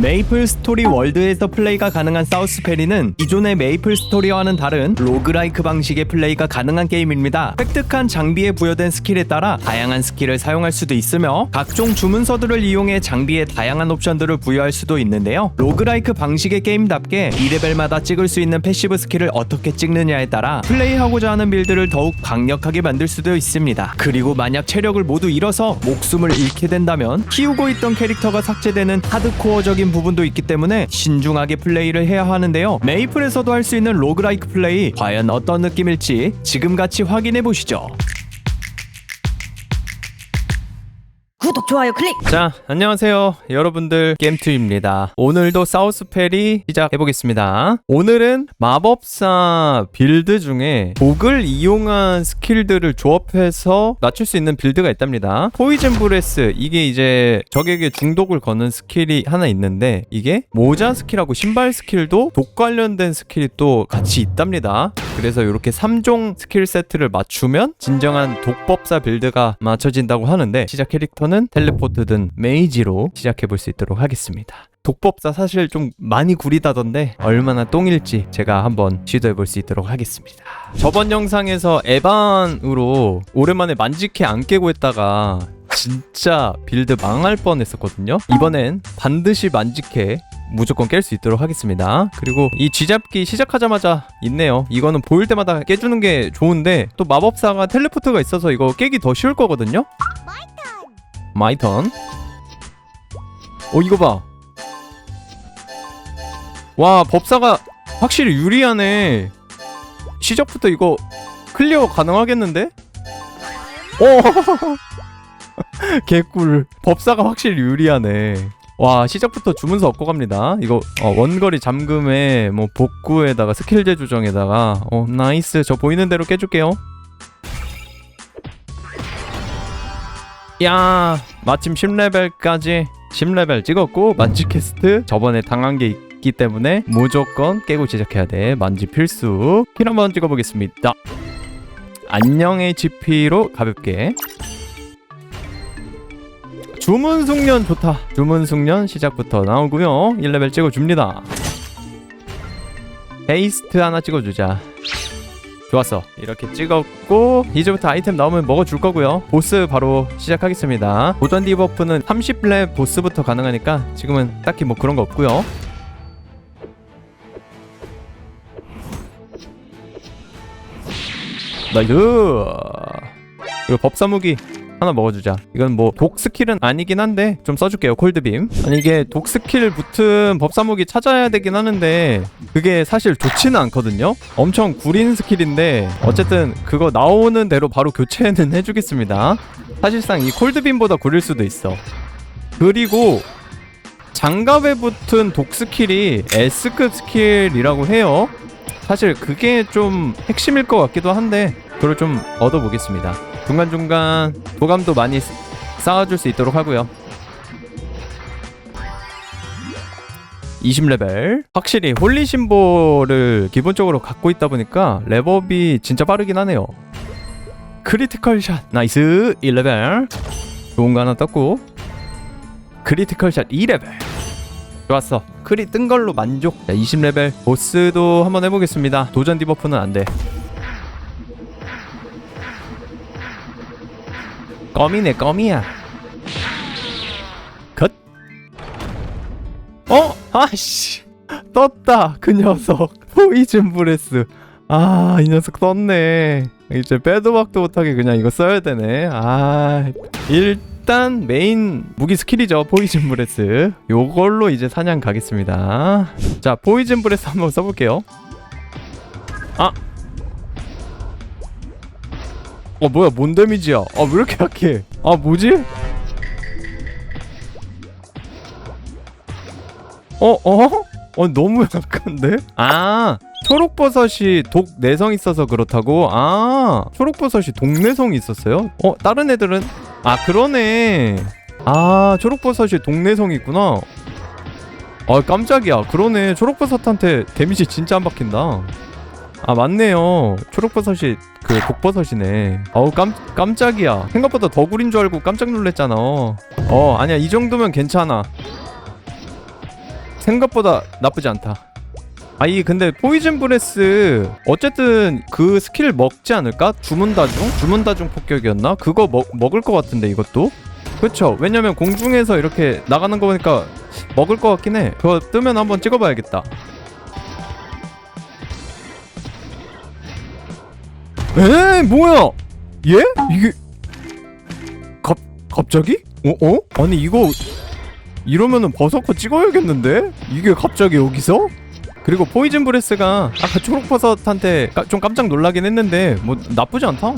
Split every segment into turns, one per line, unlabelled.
메이플 스토리 월드에서 플레이가 가능한 사우스 페리는 기존의 메이플 스토리와는 다른 로그라이크 방식의 플레이가 가능한 게임입니다. 획득한 장비에 부여된 스킬에 따라 다양한 스킬을 사용할 수도 있으며 각종 주문서들을 이용해 장비에 다양한 옵션들을 부여할 수도 있는데요. 로그라이크 방식의 게임답게 2레벨마다 찍을 수 있는 패시브 스킬을 어떻게 찍느냐에 따라 플레이하고자 하는 빌드를 더욱 강력하게 만들 수도 있습니다. 그리고 만약 체력을 모두 잃어서 목숨을 잃게 된다면 키우고 있던 캐릭터가 삭제되는 하드코어적인 부분도 있기 때문에 신중하게 플레이를 해야 하는데요. 메이플에서도 할 수 있는 로그라이크 플레이 과연 어떤 느낌일지 지금 같이 확인해 보시죠.
구독 좋아요 클릭
자, 안녕하세요. 여러분들 게임투입니다. 오늘도 사우스펠이 시작해 보겠습니다. 오늘은 마법사 빌드 중에 독을 이용한 스킬들을 조합해서 낮출 수 있는 빌드가 있답니다. 포이즌 브레스 이게 이제 적에게 중독을 거는 스킬이 하나 있는데 이게 모자 스킬하고 신발 스킬도 독 관련된 스킬이 또 같이 있답니다. 그래서 이렇게 3종 스킬 세트를 맞추면 진정한 독법사 빌드가 맞춰진다고 하는데 시작 캐릭터는 텔레포트든 메이지로 시작해 볼 수 있도록 하겠습니다. 독법사 사실 좀 많이 구리다던데 얼마나 똥일지 제가 한번 시도해 볼 수 있도록 하겠습니다. 저번 영상에서 에반으로 오랜만에 만지케 안 깨고 했다가 진짜 빌드 망할 뻔 했었거든요. 이번엔 반드시 만지케 무조건 깰 수 있도록 하겠습니다. 그리고 이 쥐잡기 시작하자마자 있네요. 이거는 보일 때마다 깨주는 게 좋은데 또 마법사가 텔레포트가 있어서 이거 깨기 더 쉬울 거거든요. 마이 턴. 어 이거 봐. 와 법사가 확실히 유리하네. 시작부터 이거 클리어 가능하겠는데? 오 개꿀. 법사가 확실히 유리하네. 와 시작부터 주문서 얻고 갑니다. 이거 어, 원거리 잠금에 뭐 복구에다가 스킬 재조정에다가 어 나이스 저 보이는 대로 깨줄게요. 야 마침 10레벨까지 10레벨 찍었고 만지 캐스트 저번에 당한 게 있기 때문에 무조건 깨고 시작해야 돼. 만지 필수. 킬 한번 찍어보겠습니다. 안녕 HP로 가볍게. 주문 숙련 좋다. 주문 숙련 시작부터 나오고요. 1레벨 찍어줍니다. 베이스트 하나 찍어주자 좋았어. 이렇게 찍었고 이제부터 아이템 나오면 먹어줄 거고요. 보스 바로 시작하겠습니다. 도전 디버프는 30렙 보스부터 가능하니까 지금은 딱히 뭐 그런 거 없고요. 나이스! 그리고 법사무기 하나 먹어주자. 이건 뭐 독 스킬은 아니긴 한데 좀 써줄게요 콜드빔. 아니 이게 독 스킬 붙은 법사무기 찾아야 되긴 하는데 그게 사실 좋지는 않거든요? 엄청 구린 스킬인데 어쨌든 그거 나오는 대로 바로 교체는 해주겠습니다. 사실상 이 콜드빔보다 구릴 수도 있어. 그리고 장갑에 붙은 독 스킬이 S급 스킬이라고 해요 사실 그게 좀 핵심일 것 같기도 한데 그걸 좀 얻어보겠습니다. 중간중간 도감도 많이 쓰- 쌓아줄 수 있도록 하고요. 20레벨. 확실히 홀리 심볼을 기본적으로 갖고 있다 보니까 랩업이 진짜 빠르긴 하네요. 크리티컬 샷. 나이스. 1레벨. 좋은 거 하나 떴고. 크리티컬 샷 2레벨 좋았어. 크리 뜬 걸로 만족. 자 20레벨 보스도 한번 해보겠습니다. 도전 디버프는 안돼. 껌이네 껌이야. 컷. 어? 아씨. 떴다 그 녀석. 포이즌 브레스. 아 이 녀석 떴네. 이제 빼도 박도 못하게 그냥 이거 써야 되네. 아 일 단 메인 무기 스킬이죠. 포이즌 브레스. 요걸로 이제 사냥 가겠습니다. 자 포이즌 브레스 한번 써볼게요. 아! 어 뭐야 뭔 데미지야? 아 왜 이렇게 약해? 아 뭐지? 어 어? 어 너무 약한데? 아 초록버섯이 독 내성 있어서 그렇다고? 아 초록버섯이 독 내성이 있었어요? 어 다른 애들은 아 그러네. 아 초록버섯이 독 내성이 있구나. 아 깜짝이야. 그러네. 초록버섯한테 데미지 진짜 안 박힌다. 아 맞네요. 초록버섯이 그 독버섯이네. 어우 깜, 깜짝이야. 생각보다 더 구린 줄 알고 깜짝 놀랐잖아. 어 아니야. 이 정도면 괜찮아. 생각보다 나쁘지 않다. 아이 근데 포이즌 브레스 어쨌든 그 스킬 먹지 않을까? 주문다중? 주문다중 폭격이었나? 그거 먹, 먹을 것 같은데 이것도? 그쵸 왜냐면 공중에서 이렇게 나가는 거 보니까 먹을 것 같긴 해 그거 뜨면 한번 찍어봐야겠다 에 뭐야 얘? 이게 갑, 갑자기? 어? 어? 아니 이거 이러면은 버섯코 찍어야겠는데? 이게 갑자기 여기서? 그리고 포이즌 브레스가 아까 초록버섯한테 까- 좀 깜짝 놀라긴 했는데 뭐 나쁘지 않다.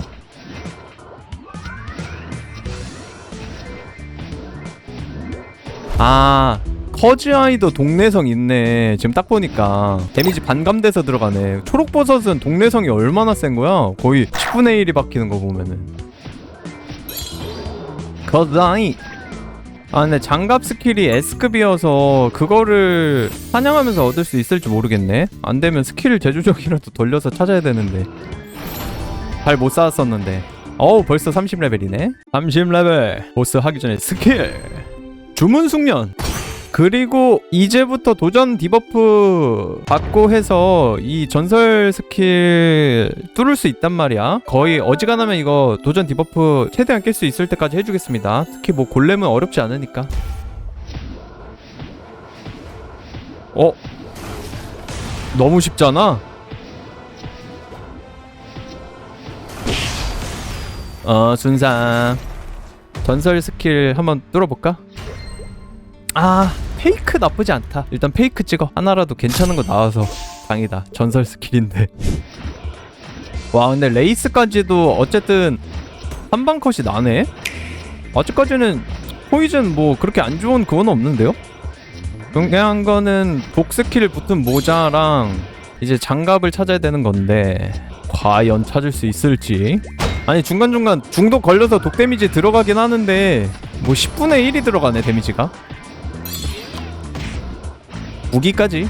아 커즈아이도 동네성 있네. 지금 딱 보니까 데미지 반감돼서 들어가네. 초록버섯은 동네성이 얼마나 센 거야? 거의 10분의 1이 박히는 거 보면은. 커즈아이 아 근데 장갑 스킬이 S급이어서 그거를 사냥하면서 얻을 수 있을지 모르겠네. 안 되면 스킬 제조적이라도 돌려서 찾아야 되는데. 잘 못 쌓았었는데. 어우 벌써 30레벨이네. 30레벨. 보스 하기 전에 스킬. 주문 숙련 그리고 이제부터 도전 디버프 받고 해서 이 전설 스킬 뚫을 수 있단 말이야. 거의 어지간하면 이거 도전 디버프 최대한 깰 수 있을 때까지 해주겠습니다. 특히 뭐 골렘은 어렵지 않으니까. 어? 너무 쉽잖아? 어, 순상. 전설 스킬 한번 뚫어볼까? 아 페이크 나쁘지 않다. 일단 페이크 찍어. 하나라도 괜찮은 거 나와서 당이다. 전설 스킬인데. 와 근데 레이스까지도 어쨌든 한방 컷이 나네? 아직까지는 포이즌 뭐 그렇게 안 좋은 그건 없는데요? 중요한 거는 독 스킬 붙은 모자랑 이제 장갑을 찾아야 되는 건데 과연 찾을 수 있을지. 아니 중간중간 중독 걸려서 독 데미지 들어가긴 하는데 뭐 10분의 1이 들어가네 데미지가 무기까지?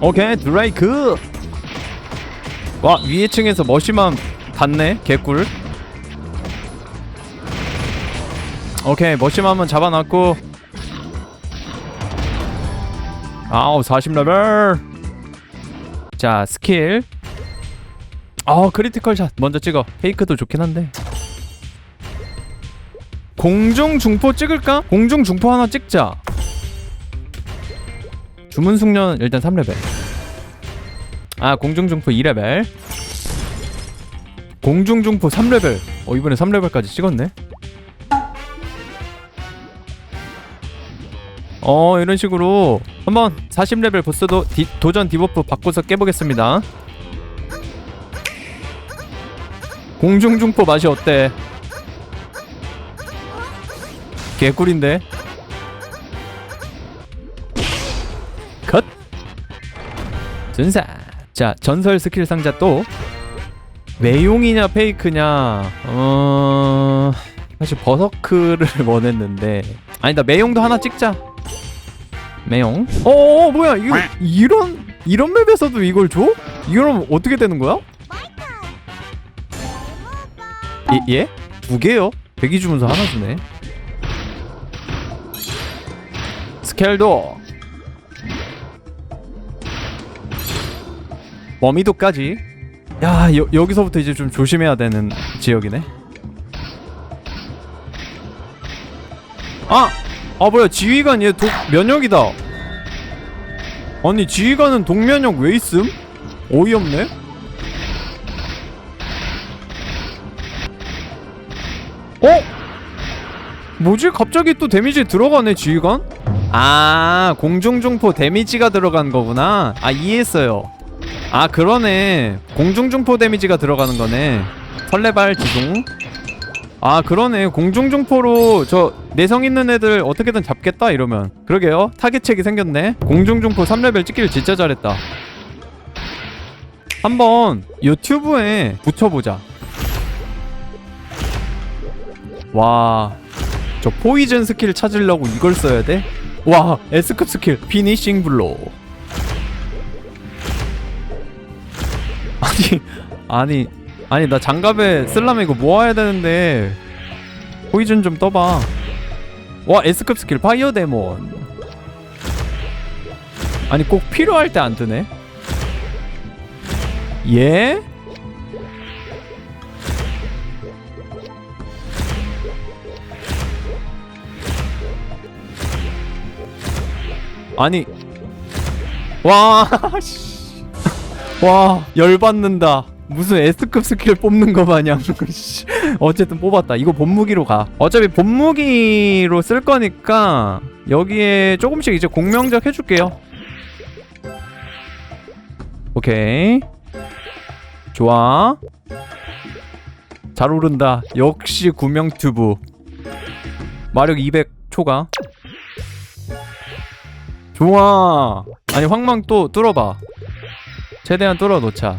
오케이 드라이크. 와 위에 층에서 머시만 닿네 개꿀. 오케이 머시만 한번 잡아놨고. 아우 40레벨. 자 스킬. 아 크리티컬 샷 먼저 찍어. 페이크도 좋긴 한데 공중 중포 찍을까? 공중 중포 하나 찍자. 주문 숙련 일단 3레벨. 아 공중 중포 2레벨. 공중 중포 3레벨. 어 이번에 3레벨까지 찍었네. 어 이런 식으로 한번 40레벨 보스도 디, 도전 디버프 바꿔서 깨보겠습니다. 공중 중포 맛이 어때? 개꿀인데 컷 전사 자 전설 스킬 상자 또 매용이냐 페이크냐 어 사실 버서크를 원했는데 아니다 매용도 하나 찍자 매용 어 뭐야 이거 이런 이런 맵에서도 이걸 줘? 이러면 어떻게 되는 거야? 예? 예? 두 개요? 대기 주문서 하나 주네 스켈도 머미도까지 야 여, 여기서부터 이제 좀 조심해야 되는 지역이네 아! 아 뭐야 지휘관 얘 독 면역이다 아니 지휘관은 독면역 왜 있음? 어이없네 어? 뭐지? 갑자기 또 데미지 들어가네 지휘관? 아 공중중포 데미지가 들어간 거구나. 아 이해했어요. 아 그러네. 공중중포 데미지가 들어가는 거네. 설레발 지동 아 그러네. 공중중포로 저 내성 있는 애들 어떻게든 잡겠다 이러면. 그러게요. 타겟책이 생겼네. 공중중포 3레벨 찍기를 진짜 잘했다. 한번 유튜브에 붙여보자. 와 저 포이즌 스킬 찾으려고 이걸 써야 돼? 와 S급 스킬 피니싱 블로우 아니 아니 아니 나 장갑에 쓸라면 이거 모아야 되는데 포이즌 좀 떠봐. 와 S급 스킬 파이어 데몬. 아니 꼭 필요할 때 안 뜨네? 예? 아니. 와. 씨. 와 열받는다. 무슨 S급 스킬 뽑는 거 마냥. 씨. 어쨌든 뽑았다. 이거 본무기로 가. 어차피 본무기로 쓸 거니까 여기에 조금씩 이제 공명작 해줄게요. 오케이. 좋아. 잘 오른다. 역시 구명튜브. 마력 200 초과 좋아 아니 황망 또 뚫어봐. 최대한 뚫어 놓자.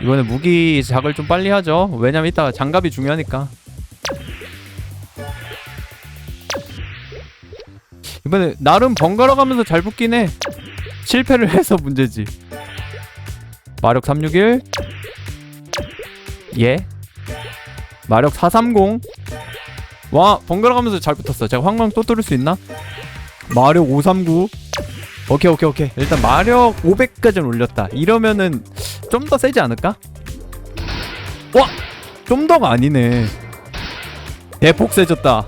이번에 무기 작을 좀 빨리 하죠. 왜냐면 이따가 장갑이 중요하니까. 이번에 나름 번갈아 가면서 잘 붙긴 해. 실패를 해서 문제지. 마력 361 예. 마력 430 와 번갈아 가면서 잘 붙었어. 제가 황망 또 뚫을 수 있나? 마력 539 오케이 오케이 오케이. 일단 마력 500까지는 올렸다. 이러면은 좀 더 세지 않을까? 와! 좀 더가 아니네. 대폭 세졌다.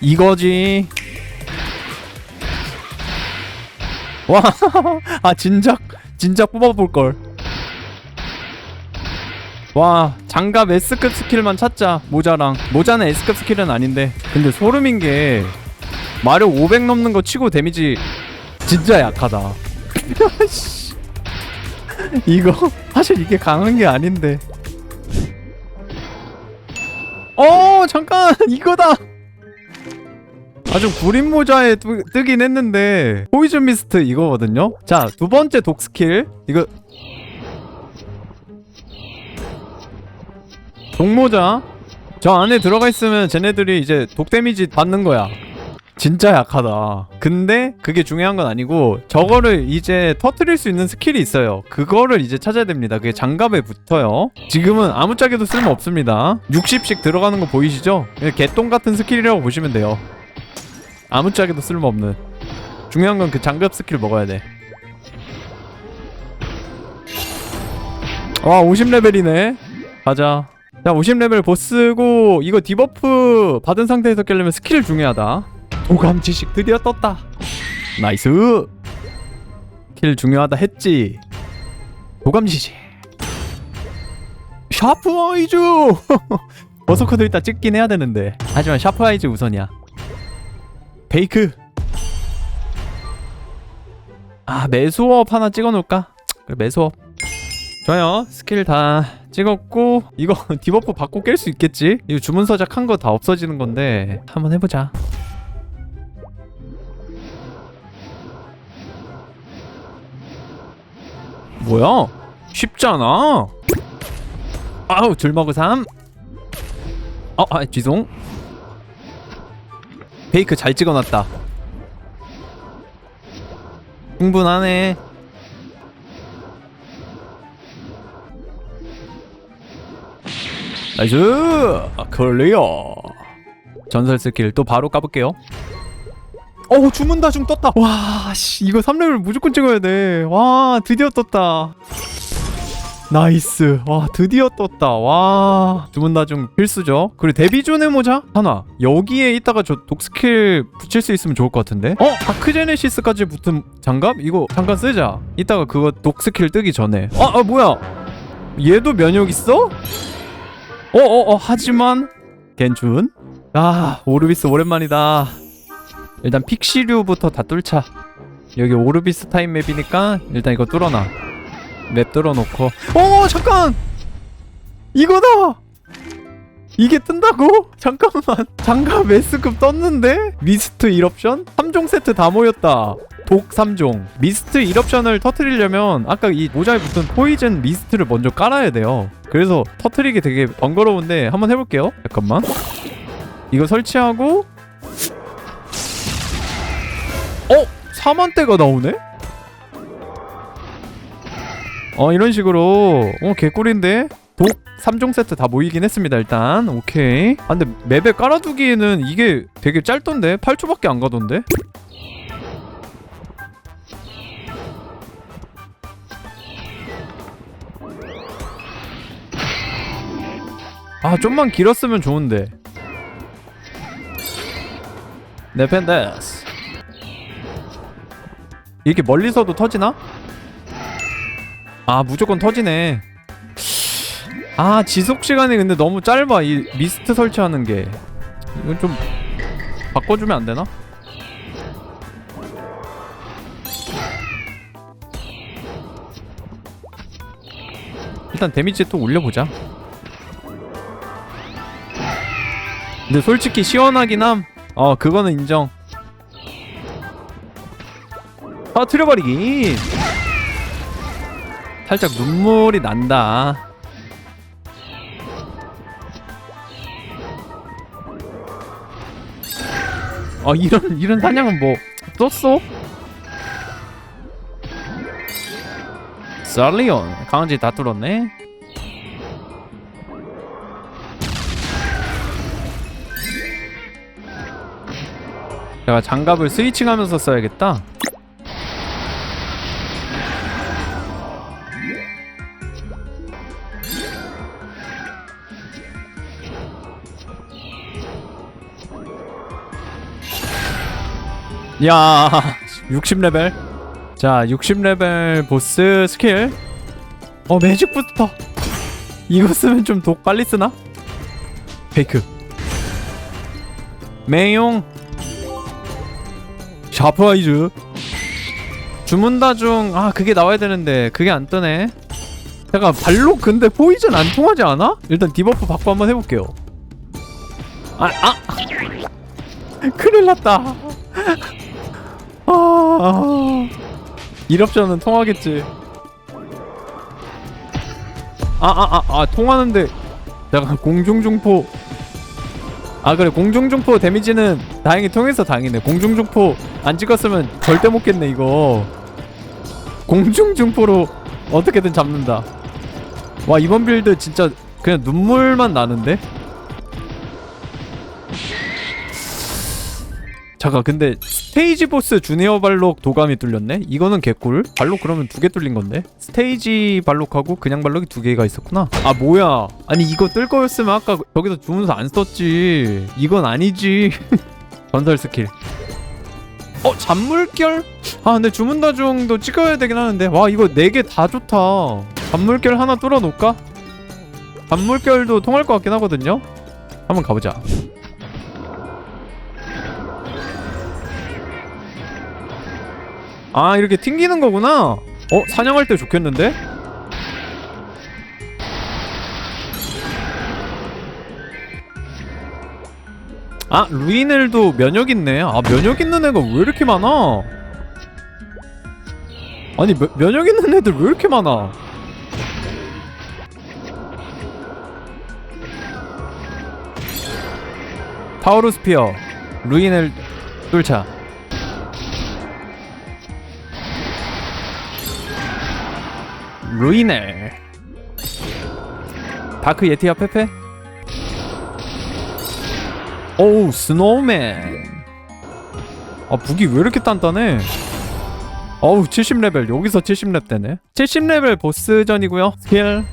이거지. 와! 아 진작 진작 뽑아볼걸. 와 장갑 S급 스킬만 찾자 모자랑. 모자는 S급 스킬은 아닌데. 근데 소름인 게 마력 500 넘는 거 치고 데미지 진짜 약하다. 씨. 이거 사실 이게 강한 게 아닌데. 어 잠깐! 이거다! 아주 구린 모자에 뜨, 뜨긴 했는데. 포이즌 미스트 이거거든요? 자 두 번째 독 스킬. 이거. 독모자. 저 안에 들어가 있으면 쟤네들이 이제 독 데미지 받는 거야 진짜 약하다. 근데 그게 중요한 건 아니고 저거를 이제 터트릴 수 있는 스킬이 있어요. 그거를 이제 찾아야 됩니다. 그게 장갑에 붙어요. 지금은 아무짝에도 쓸모 없습니다. 60씩 들어가는 거 보이시죠? 그냥 개똥 같은 스킬이라고 보시면 돼요. 아무짝에도 쓸모 없는. 중요한 건 그 장갑 스킬 먹어야 돼. 와 50레벨이네. 가자. 자 50레벨 보스고 이거 디버프 받은 상태에서 깨려면 스킬 중요하다. 도감 지식 드디어 떴다. 나이스. 킬 중요하다 했지. 도감 지식. 샤프 아이즈. 버서커도 이따 찍긴 해야 되는데. 하지만 샤프 아이즈 우선이야. 베이크. 아 매수업 하나 찍어놓을까? 그래 매수업. 좋아요. 스킬 다 찍었고 이거 디버프 받고 깰 수 있겠지? 이거 주문 서작 한 거 다 없어지는 건데 한번 해보자. 뭐야? 쉽잖아. 아우 들먹을 삼. 어, 아, 죄송. 베이크 잘 찍어놨다. 충분하네. 나이스! 아, 클리어. 전설 스킬 또 바로 까볼게요. 어우 주문 다중 떴다. 와씨 이거 3레벨 무조건 찍어야 돼와 드디어 떴다. 나이스. 와 드디어 떴다. 와 주문 다중 필수죠? 그리고 데비존의 모자? 하나. 여기에 있다가 저 독스킬 붙일 수 있으면 좋을 것 같은데? 어? 다크제네시스까지 붙은 장갑? 이거 잠깐 쓰자. 이따가 그거 독스킬 뜨기 전에. 아, 아 뭐야? 얘도 면역 있어? 어어어 하지만. 괜춘? 아 오르비스 오랜만이다 일단 픽시류부터 다 뚫자. 여기 오르비스 타임 맵이니까 일단 이거 뚫어놔. 맵 뚫어놓고. 어 잠깐! 이거다! 이게 뜬다고? 잠깐만. 장갑 S급 떴는데? 미스트 1옵션? 3종 세트 다 모였다. 독 3종. 미스트 1옵션을 터트리려면 아까 이 모자에 붙은 포이즌 미스트를 먼저 깔아야 돼요. 그래서 터트리기 되게 번거로운데 한번 해볼게요. 잠깐만. 이거 설치하고 어? 4만대가 나오네? 어 이런 식으로. 어 개꿀인데? 독 3종 세트 다 모이긴 했습니다 일단. 오케이. 아 근데 맵에 깔아두기에는 이게 되게 짧던데? 8초밖에 안 가던데? 아 좀만 길었으면 좋은데. 네펜데스 이게 멀리서도 터지나? 아 무조건 터지네 아 지속 시간이 근데 너무 짧아 이 미스트 설치하는 게 이건 좀 바꿔주면 안 되나? 일단 데미지 또 올려보자 근데 솔직히 시원하긴 함. 어, 그거는 인정. 터트려버리기. 살짝 눈물이 난다. 어, 이런, 이런 사냥은 뭐, 떴어? 살리온. 강아지 다 뚫었네. 제가 장갑을 스위칭하면서 써야겠다. 야, 60레벨. 자, 60레벨 보스 스킬. 어, 매직 부스터. 이거 쓰면 좀 독 빨리 쓰나? 페이크. 매용 샤프 아이즈 주문다 중 아 그게 나와야 되는데 그게 안 뜨네 잠깐 발로 근데 포이즌 안 통하지 않아? 일단 디버프 받고 한번 해볼게요 아 아! 큰일 났다 아 일옵션은 통하겠지. 아 아 아 아 통하는데. 잠깐 공중중포. 아 그래 공중중포 데미지는 다행히 통해서 다행이네. 공중중포 안 찍었으면 절대 못 깼네 이거. 공중중포로 어떻게든 잡는다. 와 이번 빌드 진짜 그냥 눈물만 나는데? 잠깐 근데 스테이지 보스 주니어 발록 도감이 뚫렸네? 이거는 개꿀. 발록 그러면 두 개 뚫린 건데? 스테이지 발록하고 그냥 발록이 두 개가 있었구나. 아 뭐야? 아니 이거 뜰 거였으면 아까 여기서 주문서 안 썼지. 이건 아니지. 전설 스킬. 어 잔물결? 아 근데 주문다 중도 찍어야 되긴 하는데. 와 이거 네 개 다 좋다. 잔물결 하나 뚫어 놓을까? 잔물결도 통할 것 같긴 하거든요? 한번 가보자 아 이렇게 튕기는 거구나. 어 사냥할 때 좋겠는데? 아 루이넬도 면역 있네. 아 면역 있는 애가 왜 이렇게 많아? 아니 면- 면역 있는 애들 왜 이렇게 많아? 파우로 스피어 루이넬 뚫자 루이넬. 다크 예티와 페페? 오우 스노우맨. 아 북이 왜 이렇게 단단해? 어우 70레벨. 여기서 70렙 되네. 70레벨 보스전이고요. 스킬.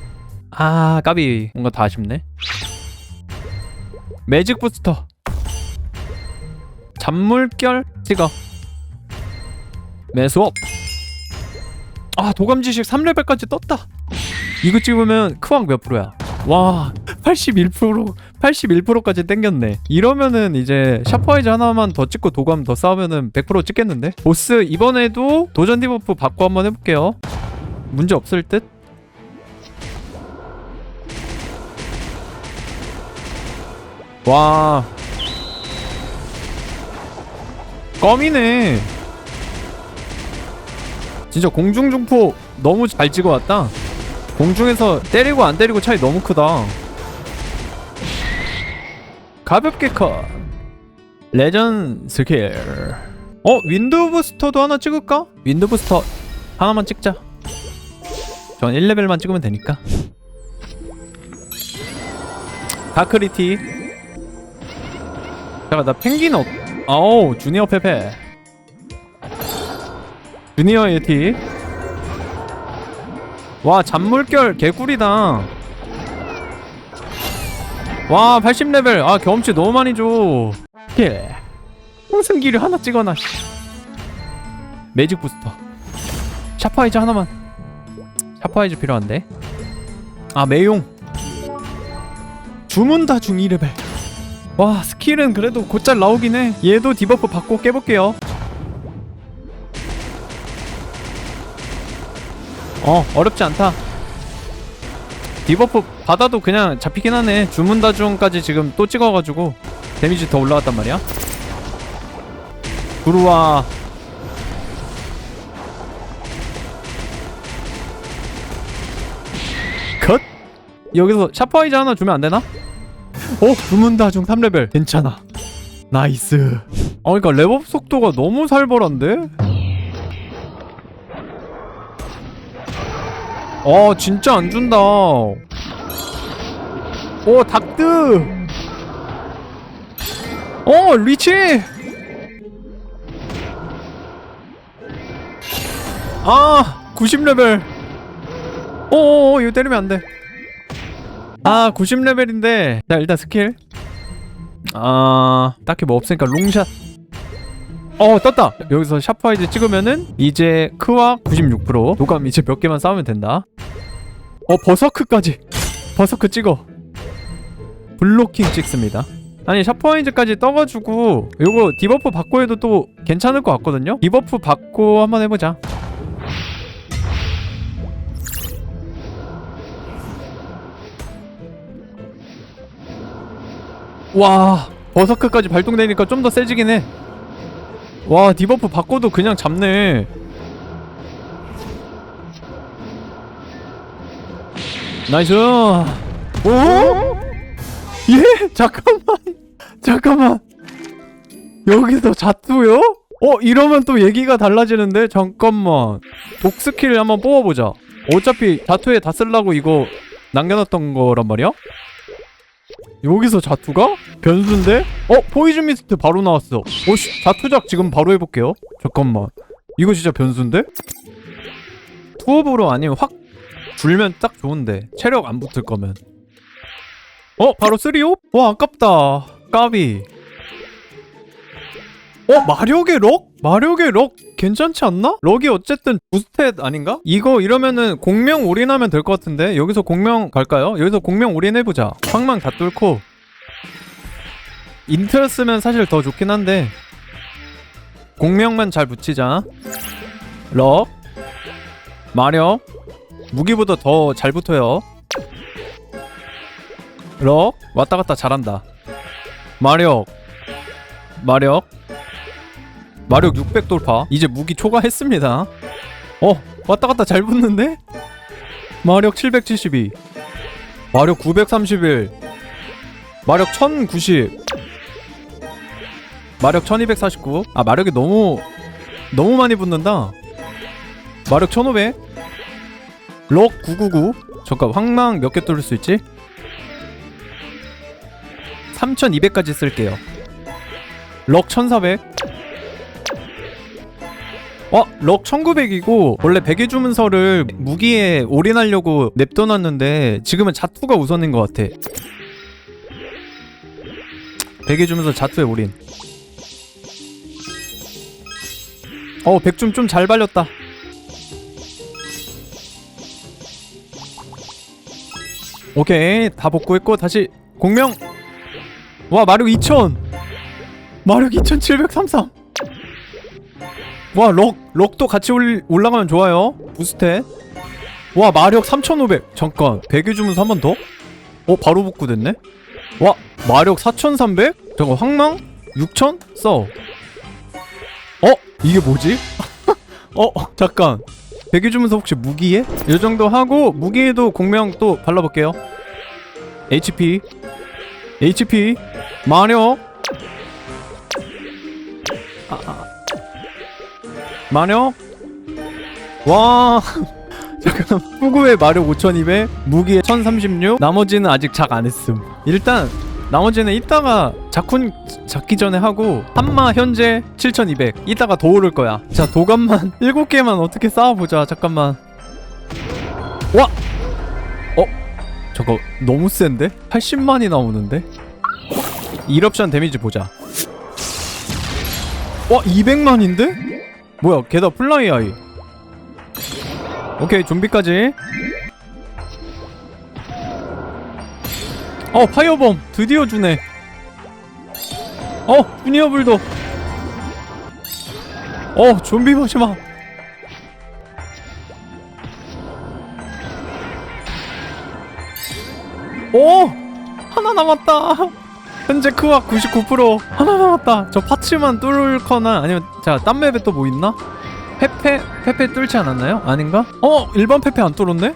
아 까비. 뭔가 다 아쉽네. 매직 부스터. 잔물결 찍어 매수업 아 도감지식 3레벨까지 떴다. 이거 찍으면 크왕 몇 프로야? 와 81% 81%까지 땡겼네. 이러면은 이제 샤프와이즈 하나만 더 찍고 도감 더 싸우면은 100% 찍겠는데? 보스 이번에도 도전 디버프 받고 한번 해볼게요. 문제 없을 듯? 와. 껌이네. 진짜 공중중포 너무 잘 찍어왔다. 공중에서 때리고 안 때리고 차이 너무 크다. 가볍게 컷. 레전 스킬. 어 윈도우 부스터도 하나 찍을까? 윈도우 부스터 하나만 찍자. 전 1레벨만 찍으면 되니까. 다크리티 잠깐 나 펭귄 어 아우 주니어 페페 주니어 예티. 와 잔물결 개꿀이다. 와 80레벨. 아 경험치 너무 많이 줘. 예. 홍승기를 하나 찍어놔 씨. 매직 부스터. 샤파이즈 하나만. 샤파이즈 필요한데. 아 매용. 주문 다 중 2레벨. 와 스킬은 그래도 곧잘 나오긴 해. 얘도 디버프 받고 깨볼게요 어 어렵지 않다. 디버프 받아도 그냥 잡히긴 하네. 주문다 중까지 지금 또 찍어가지고 데미지 더 올라왔단 말이야. 들어와. 컷! 여기서 샤파이즈 하나 주면 안 되나? 어 주문다 중 3레벨. 괜찮아. 나이스. 어 그니까 랩업 속도가 너무 살벌한데? 어 진짜 안 준다. 오 닥드 어 리치. 아 90레벨. 어어어 이거 때리면 안돼. 아 90레벨인데. 자 일단 스킬. 아 딱히 뭐 없으니까 롱샷 어 떴다. 여기서 샤프아이즈 찍으면은 이제 크와 96% 도감 이제 몇 개만 싸우면 된다. 어 버서크까지. 버서크 찍어. 블로킹 찍습니다. 아니 샤프아이즈까지 떠가지고 요거 디버프 받고 해도 또 괜찮을 것 같거든요? 디버프 받고 한번 해보자. 와 버서크까지 발동되니까 좀 더 세지긴 해 와 디버프 바꿔도 그냥 잡네 나이스 오? 예? 잠깐만 잠깐만 여기서 자투요? 어 이러면 또 얘기가 달라지는데 잠깐만 독 스킬 한번 뽑아보자 어차피 자투에 다 쓰려고 이거 남겨놨던 거란 말이야? 여기서 자투가? 변수인데? 어? 포이즌 미스트 바로 나왔어 오씨 자투작 지금 바로 해볼게요 잠깐만 이거 진짜 변수인데? 투업으로 아니면 확 줄면 딱 좋은데 체력 안 붙을 거면 어? 바로 쓰리옵? 와 아깝다 까비 어? 마력의 럭? 마력의 럭 괜찮지 않나? 럭이 어쨌든 부스탯 아닌가? 이거 이러면은 공명 올인하면 될 것 같은데? 여기서 공명 갈까요? 여기서 공명 올인해보자. 황망 다 뚫고. 인트였으면 사실 더 좋긴 한데. 공명만 잘 붙이자. 럭. 마력 무기보다 더 잘 붙어요. 럭. 왔다 갔다 잘한다. 마력. 마력 마력 600 돌파. 이제 무기 초과했습니다. 어 왔다 갔다 잘 붙는데? 마력 772 마력 931 마력 1090 마력 1249아 마력이 너무 너무 많이 붙는다. 마력 1500 럭 999 잠깐 황망 몇 개 뚫을 수 있지? 3200까지 쓸게요. 럭 1400 어? 럭 1900이고 원래 베개 주문서를 무기에 올인하려고 냅둬놨는데 지금은 자투가 우선인 것 같아. 베개 주문서 자투에 올인. 어 백줌 좀 잘 발렸다. 오케이 다 복구했고 다시 공명. 와 마력 2000 마력 2733 와, 럭, 럭도 같이 올, 올라가면 좋아요. 부스테. 와, 마력 3500. 잠깐, 베개 주문서 한 번 더? 어, 바로 복구됐네? 와, 마력 4300? 잠깐, 황망? 6000? 써. 어? 이게 뭐지? 어, 잠깐. 베개 주문서 혹시 무기에? 이 정도 하고, 무기에도 공명 또 발라볼게요. HP. HP. 마력. 마녀? 와 잠깐 후구의 마력 5200 무기에 1036 나머지는 아직 작 안 했음 일단 나머지는 이따가 작훈 잡기 전에 하고 한마 현재 7200 이따가 더 오를 거야 자 도감만 7개만 어떻게 쌓아보자 잠깐만 와! 어? 저거 너무 센데? 80만이 나오는데? 1옵션 데미지 보자 와 200만인데? 뭐야 게다 플라이 아이. 오케이 좀비까지. 어 파이어범 드디어 주네. 어 푸니어블도. 어 좀비 마지막 오 하나 남았다 현재 크와 99% 하나 남았다 저 파츠만 뚫거나 아니면 자딴 맵에 또 뭐 있나? 페페 페페 뚫지 않았나요? 아닌가? 어 일반 페페 안 뚫었네?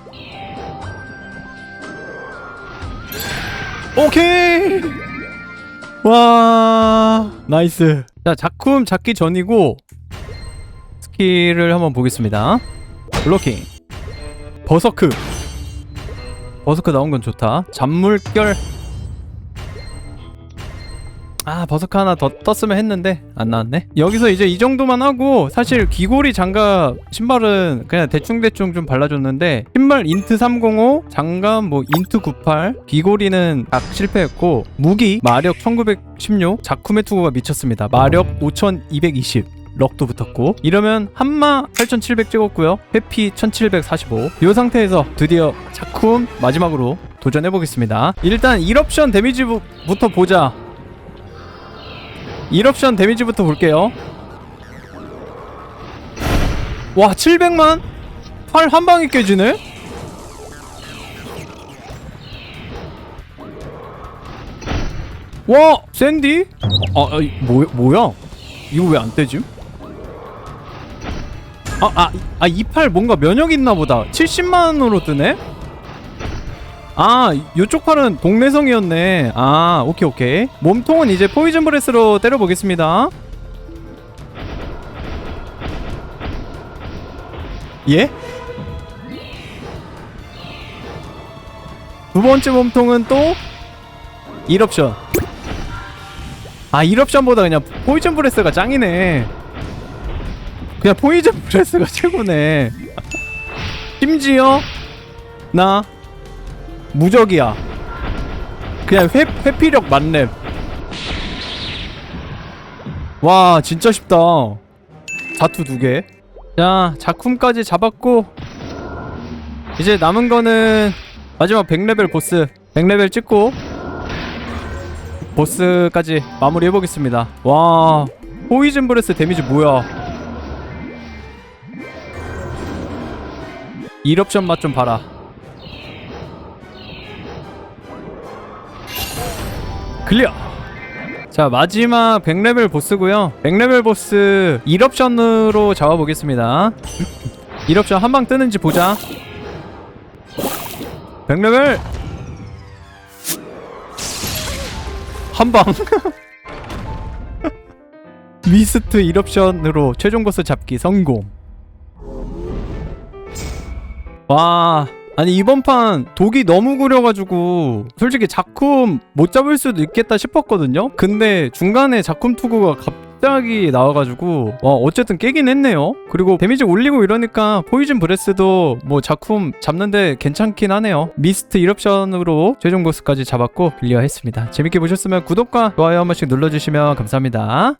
오케이 와 나이스 자 작품 잡기 전이고 스킬을 한번 보겠습니다 블로킹 버서크 버서크 나온 건 좋다 잔물결 아 버서크 하나 더 떴으면 했는데 안 나왔네. 여기서 이제 이 정도만 하고 사실 귀고리 장갑 신발은 그냥 대충대충 좀 발라줬는데 신발 인트 305 장갑 뭐 인트 98 귀고리는 각 실패했고 무기 마력 1916 자쿠메 투구가 미쳤습니다. 마력 5220 럭도 붙었고. 이러면 한마 8700 찍었고요. 회피 1745 이 상태에서 드디어 작품 마지막으로 도전해 보겠습니다. 일단 1옵션 데미지부터 보자 1옵션 데미지부터 볼게요 와 700만? 팔 한 방에 깨지네? 와 샌디? 아, 아 이- 뭐, 뭐야? 이거 왜 안 떼짐? 아, 아, 아, 이팔 뭔가 면역 있나 보다. 70만으로 뜨네? 아, 요쪽 팔은 동네성이었네. 아, 오케이, 오케이. 몸통은 이제 포이즌 브레스로 때려보겠습니다. 예? 두 번째 몸통은 또 1옵션. 아, 1옵션보다 그냥 포이즌 브레스가 짱이네. 그냥 포이즌 브레스가 최고네. 심지어 나 무적이야. 그냥 회, 회피력 만렙. 와 진짜 쉽다. 자투 두 개. 자 작품까지 잡았고 이제 남은 거는 마지막 100레벨 보스 100레벨 찍고 보스까지 마무리 해보겠습니다. 와 포이즌 브레스 데미지 뭐야? 1옵션 맛 좀 봐라. 클리어. 자 마지막 100레벨 보스고요. 100레벨 보스 1옵션으로 잡아보겠습니다. 1옵션 한 방 뜨는지 보자. 100레벨! 한방. 미스트 1옵션으로 최종 보스 잡기 성공. 와 아니 이번 판 독이 너무 구려가지고 솔직히 작품 못 잡을 수도 있겠다 싶었거든요? 근데 중간에 작품 투구가 갑자기 나와가지고 와 어쨌든 깨긴 했네요. 그리고 데미지 올리고 이러니까 포이즌 브레스도 뭐 작품 잡는데 괜찮긴 하네요. 미스트 1옵션으로 최종 보스까지 잡았고 클리어 했습니다. 재밌게 보셨으면 구독과 좋아요 한 번씩 눌러주시면 감사합니다